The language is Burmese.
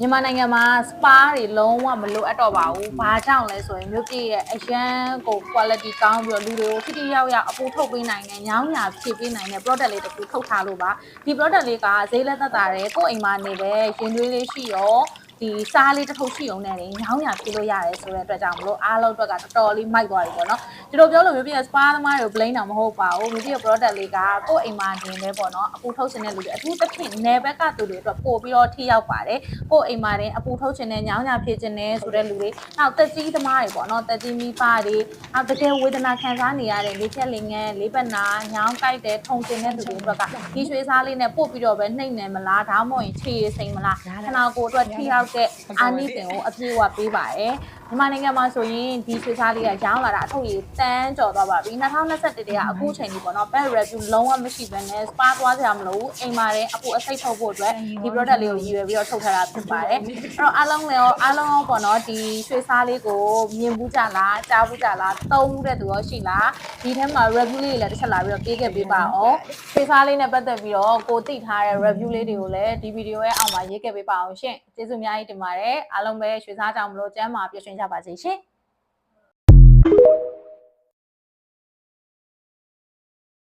မြန်မာနိုင်ငံမှာ spa တွေလုံးဝမလိုအပ်တော့ပါဘူး။ဘာကြောင့်လဲဆိုရင်မြို့ပြည့်ရဲ့အရန်ကို quality ကောင်းပြီးတော့လူတွေကိုထိထိရောက်ရောက်အပူထုတ်ပေးနိုင်တဲ့ညောင်းညာဖြည့်ပေးနိုင်တဲ့ product လေးတစ်ခုထုတ်ထားလို့ပါ။ဒီ product လေးကဈေးလက်သက်သာတယ်ကိုယ့်အိမ်မှာနေတဲ့ရင်သွေးလေးရှိရောဒီစားလေးတစ်ထုပ်ရှိအောင်နဲ့ညောင်းညာဖြည့်လို့ရတယ်ဆိုတဲ့အတွက်ကြောင့်မလို့အားလုံးအတွက်ကတော်တော်လေးမိုက်သွားပြီပေါ့နော်။ဒီလိုပြောလို့မြို့ပြည့်ရဲ့ spa သမားတွေကို blame တာမဟုတ်ပါဘူး။မြို့ပြည့်ရဲ့ product လေးကကိုယ့်အိမ်မှာနေလဲပေါ့နော်အပူထုတ်စင်တဲ့လူတွေအထူးသဖြင့်နယ်ဘက်ကသူတွေအတွက်ပို့ပြီးတော့ထိရောက်ပါတယ်။ကိုယ့်အိမ်မှာတင်အပူထုတ်ခြင်းနဲ့ညောင်းညာဖြည့်ခြင်းနဲ့ဆိုတဲ့လူတွေနောက်တက်ကြီးသမားတွေပေါ့နော်တက်ကြီးမိဖတွေနောက်တကယ်ဝေဒနာခံစားနေရတဲ့လေးချက်လေးငယ်လေးပတ်နာညောင်းကြိုက်တဲ့ထုံကျင်တဲ့သူတွေအတွက်ကဒီရွှေစားလေးနဲ့ပို့ပြီးတော့ပဲနှိမ့်နေမလားဒါမှမဟုတ်ရင်ခြေရစိမ်မလားခနာကိုယ်အတွက်ထိရောက်တဲ့အာနိသင်ကိုအပြည့်အဝပေးပါတယ် မြန်မာနိုင်ငံမှာဆိုရင်ဒီရွှေစားလေးကရောင်းလာတာအထုပ်ရည်တန်းကျော်သွားပါပြီ2021တည်းကအခုချိန်ကြီးပေါ့နော် bad review လုံးဝမရှိဘဲနဲ့ spa သွားကြမလို့အိမ်မှာတင်အပူအစိတ်ထုတ်ဖို့အတွက်ဒီ product လေးကိုရည်ရွယ်ပြီးတော့ထုတ်ထားတာဖြစ်ပါတယ်အဲ့တော့အားလုံးလည်းရောအားလုံးရောပေါ့နော်ဒီရွှေစားလေးကိုမြင်ဘူးကြလားကြားဘူးကြလားသုံးဘူးတဲ့သူရောရှိလားဒီထဲမှာ review လေးတွေလည်းတစ်ချက်လာပြီးတော့ပေးခဲ့ပေးပါအောင်ရွှေစားလေးနဲ့ပတ်သက်ပြီးတော့ကိုသိထားတဲ့ review လေးတွေကိုလည်းဒီဗီဒီယိုရဲ့အောက်မှာရေးခဲ့ပေးပါအောင်ရှင်ကျေးဇူးအများကြီးတင်ပါတယ်အားလုံးပဲရွှေစားကြောင်မလို့ကျမ်းမာပြည့်စုံကြပါစေရှင်